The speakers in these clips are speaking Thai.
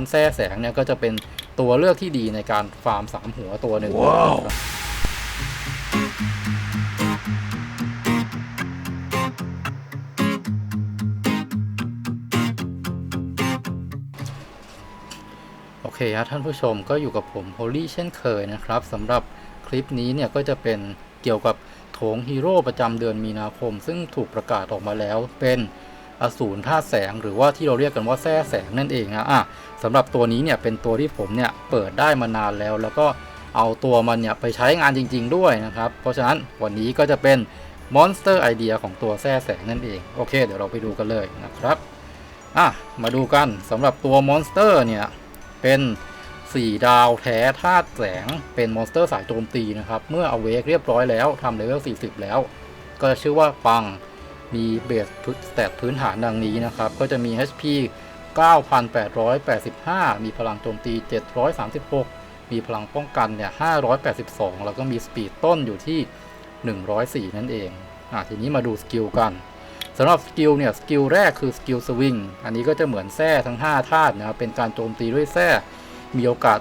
นั้นแส้แสงเนี่ยก็จะเป็นตัวเลือกที่ดีในการฟาร์มสามหัวตัวหนึ่งว้าวโอเคครับท่านผู้ชมก็อยู่กับผมโฮลี่เช่นเคยนะครับสำหรับคลิปนี้เนี่ยก็จะเป็นเกี่ยวกับโถงฮีโร่ประจำเดือนมีนาคม ซึ่งถูกประกาศออกมาแล้วเป็น อสูรท่าตุแสงหรือว่าที่เราเรียกกันว่าแส้แสงนั่นเองนะอะสำหรับตัวนี้เนี่ยเป็นตัวที่ผมเนี่ยเปิดได้มานานแล้ว แล้วก็เอาตัวมันเนี่ยไปใช้งานจริง ๆ ด้วยนะครับ เพราะฉะนั้นวันนี้ก็จะเป็นมอนสเตอร์ไอเดียของตัวแส้แสงนั่นเองโอเค เดี๋ยวเราไปดูกันเลยนะครับอะมาดูกันสำหรับตัวมอนสเตอร์เนี่ยเป็น4 ดาวแท้ธาตุแสงเป็นมอนสเตอร์สายโจมตีนะครับ เมื่อเอาเวกเรียบร้อยแล้วทำเลเวล40 แล้ว ก็จะชื่อว่าปัง มีเบสสแตทพื้นฐานดังนี้นะครับ ก็จะมี HP 9,885 มีพลังโจมตี 736 มีพลังป้องกันเนี่ย 582 แล้วก็มีสปีดต้นอยู่ที่ 104 นั่นเองอะทีนี้มาดูสกิลกันสำหรับสกิลเนี่ยสกิลแรกคือสกิลสวิงอันนี้ก็จะเหมือนแท้ทั้ง 5 ธาตุนะครับเป็นการโจมตีด้วยแท้มีโอกาส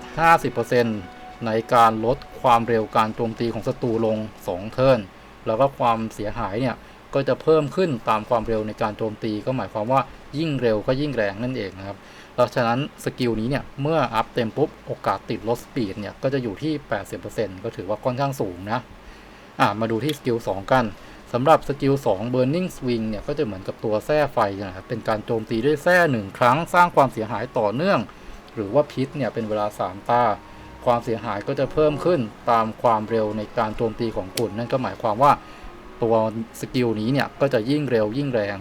50%ในการลดความเร็วการโจมตีของศัตรูลง 2 เทิร์นแล้วก็ความเสียหายเนี่ย ก็จะเพิ่มขึ้นตามความเร็วในการโจมตี ก็หมายความว่ายิ่งเร็วก็ยิ่งแรงนั่นเองนะครับดังนั้นสกิลนี้เนี่ยเมื่ออัพเต็มปุ๊บโอกาสติดลดสปีดเนี่ยก็จะอยู่ที่ 80%ก็ถือว่าค่อนข้างสูงนะอะมาดูที่สกิล2กันสำหรับสกิล2 Burning Swing เนี่ยก็จะเหมือนกับตัวแส้ไฟนะครับเป็นการโจมตีด้วยแส้หนึ่งครั้งสร้างความเสียหายต่อเนื่อง หรือว่าพิษเนี่ยเป็นเวลา 3 ตา ความเสียหายก็จะเพิ่มขึ้นตามความเร็วในการโจมตีของกุ่นนั่นก็หมายความว่า ตัวสกิลนี้เนี่ยก็จะยิ่งเร็วยิ่งแรง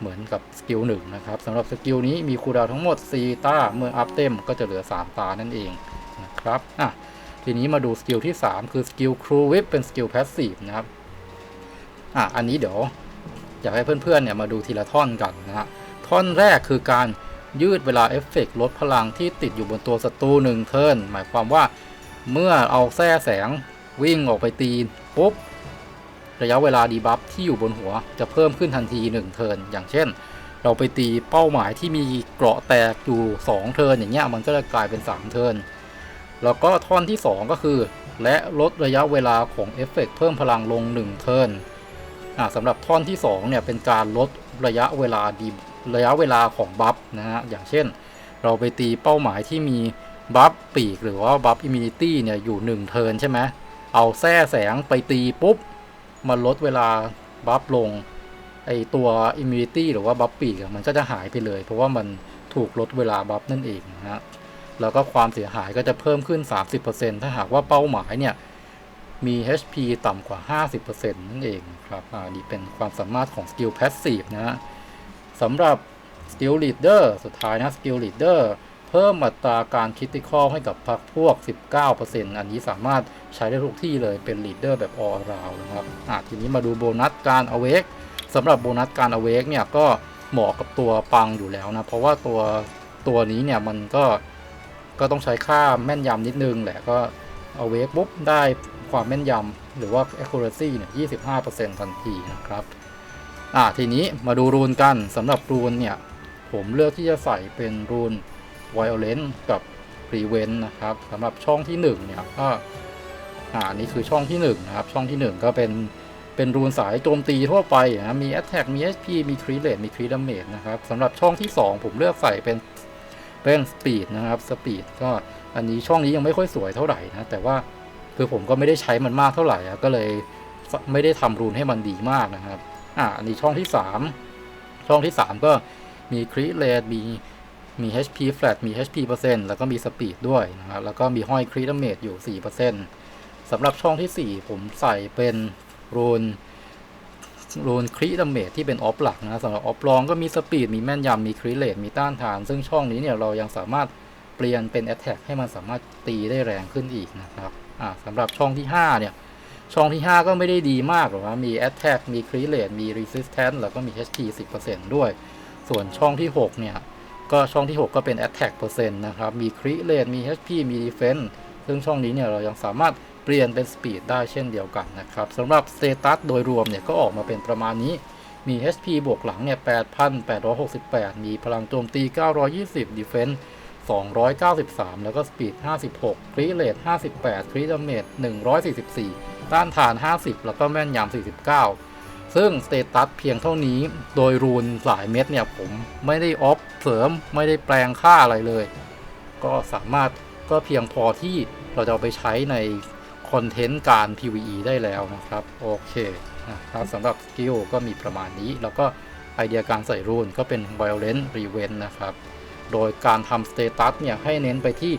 เหมือนกับสกิลหนึ่งนะครับสำหรับสกิลนี้มีคูลดาวทั้งหมด 4 ตา เมื่ออัพเต็มก็จะเหลือ 3 ตานั่นเองนะครับอะทีนี้มาดูสกิลที่ 3 คือสกิลครูวิปเป็นสกิลแพสซีฟนะครับอะอันนี้เดี๋ยวอยากให้เพื่อนๆเนี่ยมาดูทีละท่อนกันนะฮะท่อนแรกคือการยืดเวลาเอฟเฟกต์ลดพลังที่ติดอยู่บนตัวศัตรูหนึ่งเทิร์นหมายความว่าเมื่อเอาแส้แสงวิ่งออกไปตีปุ๊บ ระยะเวลาดีบัฟที่อยู่บนหัวจะเพิ่มขึ้นทันที 1 เทิร์นอย่างเช่น เราไปตีเป้าหมายที่มีเกราะแตกอยู่ 2 เทิร์นอย่างเงี้ยมันก็จะกลายเป็น 3 เทิร์นแล้วก็ท่อนที่ 2 ก็คือ และลดระยะเวลาของเอฟเฟกต์เพิ่มพลังลง 1 เทิร์นสำหรับท่อนที่2เนี่ยเป็นการลดระยะเวลาดีระยะเวลาของบัฟนะฮะอย่างเช่น เราไปตีเป้าหมายที่มีบัฟปีกหรือว่าบัฟอิม u นิตี้เนี่ยอยู่ 1 เทิร์นใช่ไหมเอาแส้แสงไปตีปุ๊บ มันลดเวลาบัฟลงไอตัวอิม u นิตี้หรือว่าบัฟปีกมันก็จะหายไปเลย เพราะว่ามันถูกลดเวลาบัฟนั่นเองนะฮะแล้วก็ความเสียหายก็จะเพิ่มขึ้น 30%ถ้าหากว่าเป้าหมายเนี่ย มี HP ต่ำกว่า 50%นั่นเองครับอ่านี่เป็นความสามารถของสกิล Passive นะฮะสำหรับ Skill Leader สุดท้ายนะ Skill Leader เพิ่มอัตราการคิดติคอลให้กับพรรคพวก 19%อันนี้สามารถใช้ได้ทุกที่เลยเป็น Leader แบบ all around นะครับอะทีนี้มาดูโบนัสการ Awake สำหรับโบนัสการ Awake เนี่ยก็เหมาะกับตัวปังอยู่แล้วนะ เพราะว่าตัวตัวนี้เนี่ยมันก็ก็ต้องใช้ค่าแม่นยำนิดนึงแหละก็ Awake ปุ๊บได้ความแม่นยำหรือว่า accuracy เนี่ย25%ทันทีนะครับ อ่าทีนี้มาดูรูนกันสำหรับรูนเนี่ย ผมเลือกที่จะใส่เป็นรูน Violent กับ Prevent นะครับสำหรับช่องที่1เนี่ยก็อ่านี่คือช่องที่1นะครับช่องที่ 1 ก็เป็นเป็นรูนสายโจมตีทั่วไปนะมี Attack มี HP มี Crit Rate มี Crit Damage นะครับสำหรับช่องที่ 2 ผมเลือกใส่เป็นเป็น Speed นะครับ Speed ก็อันนี้ช่องนี้ยังไม่ค่อยสวยเท่าไหร่นะแต่ว่าคือผมก็ไม่ได้ใช้มันมากเท่าไหร่อะก็เลยไม่ได้ทำรูนให้มันดีมากนะครับอ่าอันนี้ช่องที่ 3 ช่องที่ 3 ก็มีคริเลตมี มี HP flat มี HP เปอร์เซ็นต์แล้วก็มีสปีดด้วยนะครับแล้วก็มีห้อยคริดเมจอยู่ 4%สำหรับช่องที่ 4 ผมใส่เป็นรูนรูนคริดเมจที่เป็นออฟหลักนะสำหรับออฟรองก็มีสปีดมีแม่นยำมีคริเลตมีต้านทาน ซึ่งช่องนี้เนี่ยเรายังสามารถเปลี่ยนเป็น Attack ให้มันสามารถตีได้แรงขึ้นอีกนะครับอ่าสำหรับช่องที่ 5 เนี่ยช่องที่ 5 ก็ไม่ได้ดีมากหรอกนะมี Attack มี Crit Rate มี Resistance แล้วก็มี HP 10%ด้วย ส่วนช่องที่ 6 เนี่ย ก็ช่องที่ 6 ก็เป็น Attack เปอร์เซนต์นะครับ มี Crit Rate มี HP มี Defense ซึ่งช่องนี้เนี่ยเรายังสามารถเปลี่ยนเป็น Speed ได้เช่นเดียวกันนะครับสำหรับ Status โดยรวมเนี่ยก็ออกมาเป็นประมาณนี้ มี HP บวกหลังเนี่ย 8,868 มีพลังโจมตี 920 Defense 293 แล้วก็สปีด 56 ครีเลต58 ครีดาเมจ144 ต้านทาน 50 แล้วก็แม่นยำ49 ซึ่งสเตตัสเพียงเท่านี้ โดยรูนหลายเม็ดเนี่ยผมไม่ได้ออฟเสริมไม่ได้แปลงค่าอะไรเลย ก็สามารถก็เพียงพอที่เราจะเอาไปใช้ในคอนเทนต์การ PVE ได้แล้วนะครับ โอเคนะครับสำหรับสกิลก็มีประมาณนี้ แล้วก็ไอเดียการใส่รูนก็เป็น Violent Revenge นะครับ โดยการทำสเตตัสเนี่ยให้เน้นไปที่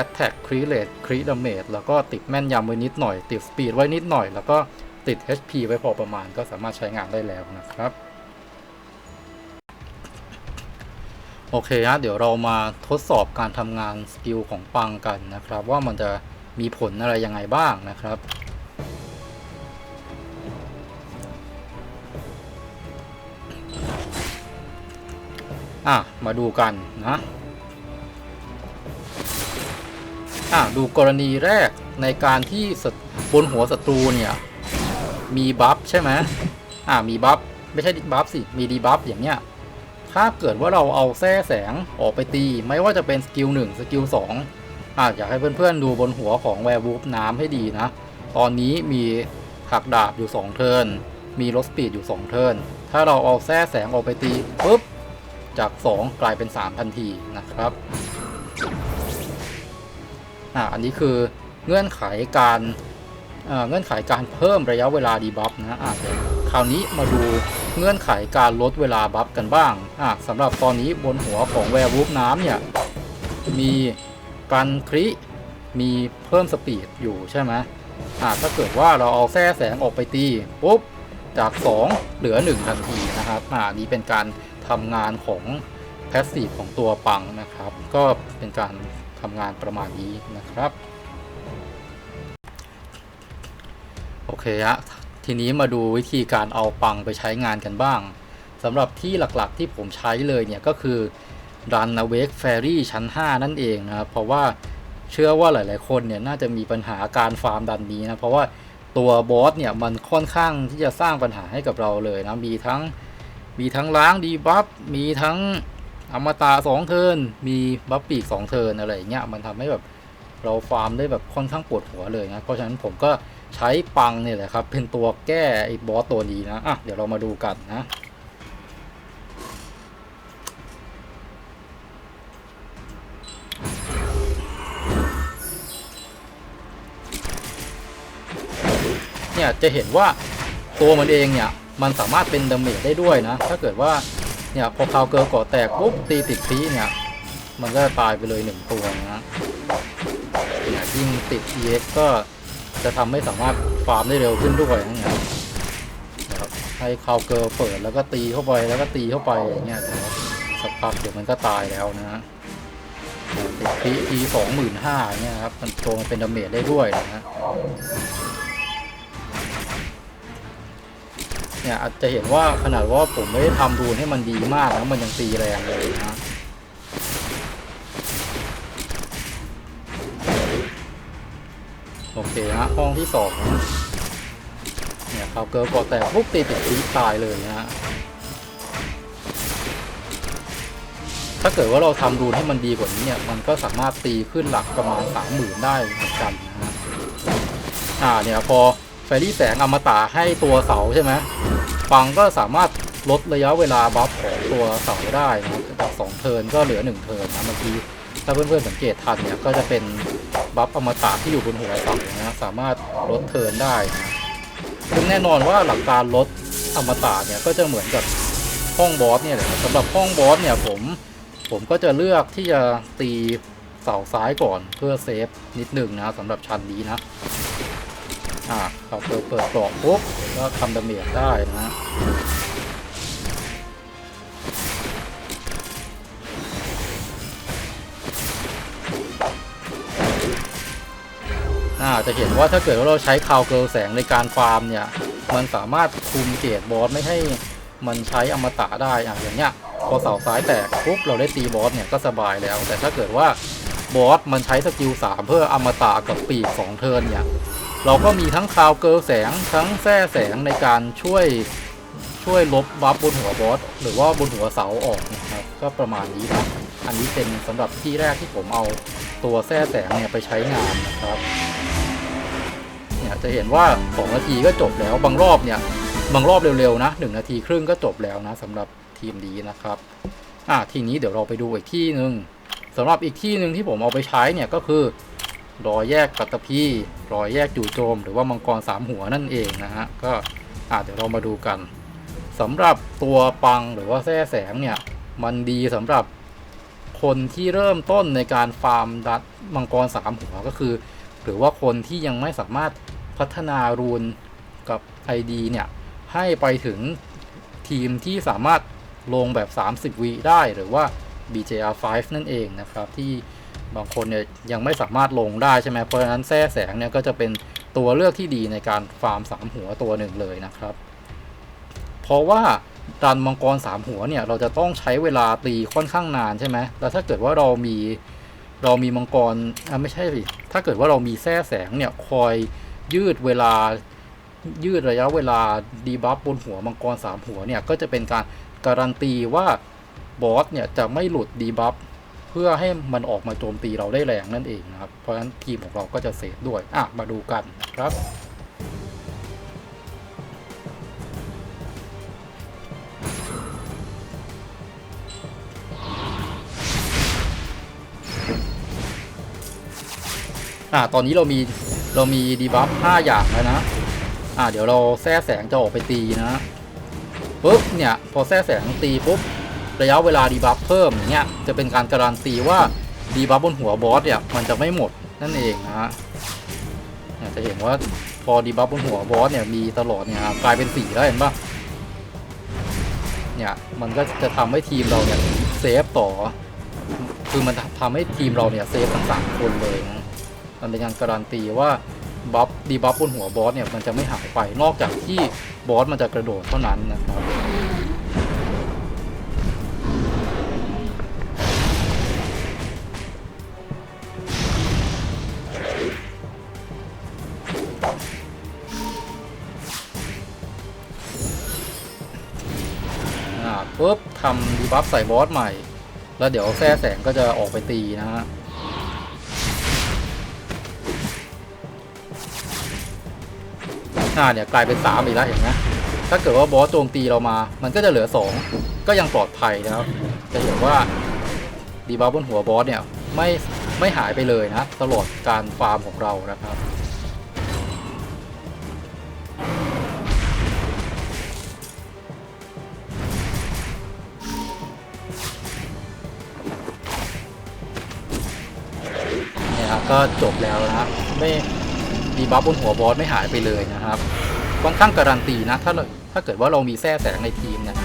Attack Crit Rate Crit Damage แล้วก็ติดแม่นยำไว้นิดหน่อย ติด Speed ไว้นิดหน่อย แล้วก็ ติด HP ไว้พอประมาณก็สามารถใช้งานได้แล้วนะครับ โอเคฮะเดี๋ยวเรามาทดสอบการทำงานสกิลของปังกันนะครับ ว่ามันจะมีผลอะไรยังไงบ้างนะครับอะ มาดูกันนะอะ ดูกรณีแรกในการที่บนหัวศัตรูเนี่ย มีบัฟใช่ไหมอะมีบัฟไม่ใช่บัฟสิ มีดีบัฟอย่างเนี้ย ถ้าเกิดว่าเราเอาแส้แสงออกไปตี ไม่ว่าจะเป็นสกิล1สกิล2อะอยากให้เพื่อนๆดูบนหัวของแวร์วูฟน้ำให้ดีนะ ตอนนี้มีหักดาบอยู่ 2 เทิร์น มีรถสปีดอยู่ 2 เทิร์น ถ้าเราเอาแส้แสงออกไปตีปุ๊บ จาก 2 กลายเป็น 3 ทันทีนะครับ อะอันนี้คือเงื่อนไขการ เงื่อนไขการเพิ่มระยะเวลาดีบัฟนะอะคราวนี้มาดูเงื่อนไขการลดเวลาบัฟกันบ้างอะสำหรับตอนนี้บนหัวของแวร์วูฟน้ำเนี่ยมีกันคริมีเพิ่มสปีดอยู่ใช่ไหมอะถ้าเกิดว่าเราเอาแส้แสงออกไปตีปุ๊บจาก 2 เหลือ 1 ทันทีนะครับอ่าอันนี้เป็นการทำงานของแพสซีฟของตัวปังนะครับ ก็เป็นการทำงานประมาณนี้นะครับ โอเคฮะทีนี้มาดูวิธีการเอาปังไปใช้งานกันบ้างสำหรับที่หลักๆที่ผมใช้เลยเนี่ยก็คือ Run Awake Fairy ชั้น 5 นั่นเองนะครับเพราะว่าเชื่อว่าหลายๆคนเนี่ยน่าจะมีปัญหาการฟาร์มดันนี้นะเพราะว่าตัวบอสเนี่ยมันค่อนข้างที่จะสร้างปัญหาให้กับเราเลยนะมีทั้งมีทั้งล้างดีบัฟมีทั้งอมตะ2เทินมีบัฟปีก2เทินอะไรอย่างเงี้ยมันทำให้แบบเราฟาร์มได้แบบค่อนข้างปวดหัวเลยนะเพราะฉะนั้นผมก็ ใช้ปังเนี่ยแหละครับ เป็นตัวแก้ไอ้บอสตัวนี้นะอะเดี๋ยวเรามาดูกันนะเนี่ยจะเห็นว่าตัวมันเองเนี่ยมันสามารถเป็นดาเมจได้ด้วยนะ ถ้าเกิดว่าเนี่ยพอคาวเกิร์ก่อแตกปุ๊บตีติดพีเนี่ยมันก็ตายไปเลยหนึ่งตัวนะเนี่ยยิ่งติด EX ก็ จะทำให้สามารถฟาร์มได้เร็วขึ้นด้วยนะเนี่ยนะครับให้คาวเกิร์ลเปิดแล้วก็ตีเข้าไปแล้วก็ตีเข้าไปอย่างเงี้ยสักพักเดี๋ยวมันก็ตายแล้วนะฮะตีทีสองหมื่นห้าเนี่ยครับมันตัวมันเป็นดาเมจได้ด้วยนะฮะเนี่ยอาจจะเห็นว่าขนาดว่าผมไม่ได้ทำรูนให้มันดีมากนะมันยังตีแรงเลยนะ ฮะห้องที่สองเนี่ยคาวเกิร์ลกอแตกปุ๊บตีติดตีตายเลยนะฮะถ้าเกิดว่าเราทำรูนให้มันดีกว่านี้เนี่ยมันก็สามารถตีขึ้นหลักประมาณสามหมื่นได้เหมือนกันนะฮะอ่าเนี่ยพอแฟรี่แสงอมตะให้ตัวเสาใช่ไหมฟังก็สามารถลดระยะเวลาบัฟของตัวเสาได้นะครับจากสองเทินก็เหลือหนึ่งเทินนะบางทีถ้าเพื่อนๆสังเกตทันเนี่ยก็จะเป็น บัฟอมตะที่อยู่บนหัวเสานะสามารถลดเทินได้ซึ่งแน่นอนว่าหลักการลดอมตะเนี่ยก็จะเหมือนกับห้องบอสเนี่ยแหละสำหรับห้องบอสเนี่ยผมผมก็จะเลือกที่จะตีเสาซ้ายก่อนเพื่อเซฟนิดหนึ่งนะสำหรับชั้นนี้นะอ่าเราเปิดเปิดกล่องปุ๊บก็ทำดาเมจได้นะ อ่าจะเห็นว่าถ้าเกิดว่าเราใช้คาวเกิลแสงในการฟาร์มเนี่ย มันสามารถคุมเกรดบอสไม่ให้มันใช้อมตะได้อะอย่างเงี้ยพอเสาซ้ายแตกปุ๊บเราได้ตีบอสเนี่ยก็สบายแล้ว แต่ถ้าเกิดว่าบอสมันใช้สกิล3เพื่ออมตะกับปีก2เทิร์นเนี่ยเราก็มีทั้งคาวเกิลแสงทั้งแส้แสงในการช่วยช่วยลบบัฟบนหัวบอสหรือว่าบนหัวเสาออกนะครับก็ประมาณนี้นะอันนี้เป็นสำหรับที่แรกที่ผมเอา ตัวแส้แสงเนี่ยไปใช้งานนะครับเนี่ยจะเห็นว่า 2 นาทีก็จบแล้วบางรอบเนี่ยบางรอบเร็วๆนะ1นาทีครึ่งก็จบแล้วนะสำหรับทีมนี้นะครับอะทีนี้เดี๋ยวเราไปดูอีกที่หนึ่งสำหรับอีกที่หนึ่งที่ผมเอาไปใช้เนี่ยก็คือรอยแยกปัตตภีรอยแยกจู่โจม หรือว่ามังกรสามหัวนั่นเองนะฮะก็อะเดี๋ยวเรามาดูกันสำหรับตัวปังหรือว่าแส้แสงเนี่ยมันดีสำหรับ คนที่เริ่มต้นในการฟาร์มดัดมังกรสามหัวก็คือ หรือว่าคนที่ยังไม่สามารถพัฒนารูนกับ ID เนี่ยให้ไปถึงทีมที่สามารถลงแบบ 30วิได้หรือว่า BJR5 นั่นเองนะครับที่บางคนเนี่ยยังไม่สามารถลงได้ใช่ไหมเพราะฉะนั้นแส้แสงเนี่ยก็จะเป็นตัวเลือกที่ดีในการฟาร์ม3หัวตัวหนึ่งเลยนะครับ เพราะว่า ดันมังกร3หัวเนี่ย เราจะต้องใช้เวลาตีค่อนข้างนานใช่ไหมแล้วถ้าเกิดว่าเรามีเรามีมังกรอะไม่ใช่สิถ้าเกิดว่าเรามีแส้แสงเนี่ยคอยยืดเวลายืดระยะเวลาดีบัฟบนหัวมังกรสามหัวเนี่ยก็จะเป็นการการันตีว่าบอสเนี่ยจะไม่หลุดดีบัฟเพื่อให้มันออกมาโจมตีเราได้แรงนั่นเองนะครับ เพราะฉะนั้นทีมของเราก็จะเซฟด้วย อะ มาดูกันนะครับ อ่าตอนนี้เรามีเรามีดีบัฟ5อย่างแล้วนะอ่าเดี๋ยวเราแทรแสงจะออกไปตีนะปุ๊บเนี่ยพอแทรแสงตีปุ๊บระยะเวลาดีบัฟเพิ่มอย่างเงี้ยจะเป็นการการันตีว่าดีบัฟบนหัวบอสเนี่ยมันจะไม่หมดนั่นเองนะฮะจะเห็นว่าพอดีบัฟบนหัวบอสเนี่ยมีตลอดเนี่ยกลายเป็นสีแล้วเห็นปะเนี่ยมันก็จะทำให้ทีมเราเนี่ยเซฟต่อ คือมันทำให้ทีมเราเนี่ยเซฟทั้งสามคนเลยนะ มันเป็นการการันตีว่าบัฟดีบัฟบนหัวบอสเนี่ยมันจะไม่หายไปนอกจากที่บอสมันจะกระโดดเท่านั้นนะครับอ่าปุ๊บทำดีบัฟใส่บอสใหม่ แล้วเดี๋ยวแส้แสงก็จะออกไปตีนะฮะ อ่าเนี่ยกลายเป็น3อีกแล้วเห็นไหมถ้าเกิดว่าบอสโจมตีเรามา มันก็จะเหลือ2ก็ยังปลอดภัยนะครับ จะเห็นว่าดีบัฟบนหัวบอสเนี่ยไม่ไม่หายไปเลยนะ ตลอดการฟาร์มของเรานะครับนี่ครับก็จบแล้วนะไม่ ดีบัฟบนหัวบอสไม่หายไปเลยนะครับค่อนข้างการันตีนะถ้าเราถ้าเกิดว่าเรามีแส้แสงในทีมเนี่ย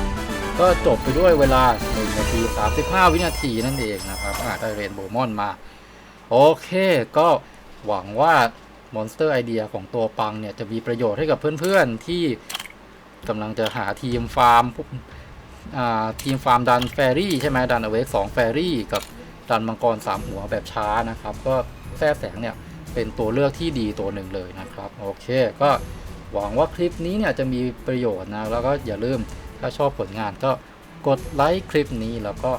ก็จบไปด้วยเวลา 1 นาที 35 วินาทีนั่นเองนะครับอาได้เรนโบมอนมา โอเค ก็หวังว่ามอนสเตอร์ไอเดียของตัวปังเนี่ย จะมีประโยชน์ให้กับเพื่อนๆ ที่กำลังจะหาทีมฟาร์มทีมฟาร์มดันแฟรี่ใช่ไหมดันอเวกสองแฟรี่กับดันมังกรสามหัวแบบช้านะครับ ก็แส้แสงเนี่ย เป็นตัวเลือกที่ดีตัวหนึ่งเลยนะครับ โอเค ก็หวังว่าคลิปนี้เนี่ยจะมีประโยชน์นะ แล้วก็อย่าลืมถ้าชอบผลงานก็กดไลค์คลิปนี้แล้วก็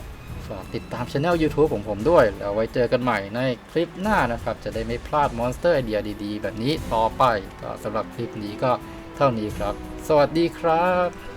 ฝากติดตามช anel YouTube ของผมด้วย แล้วไว้เจอกันใหม่ในคลิปหน้านะครับ จะได้ไม่พลาดมอนสเตอร์ไอเดียดีๆ แบบนี้ต่อไปก็สำหรับคลิปนี้ก็เท่านี้ครับ สวัสดีครับ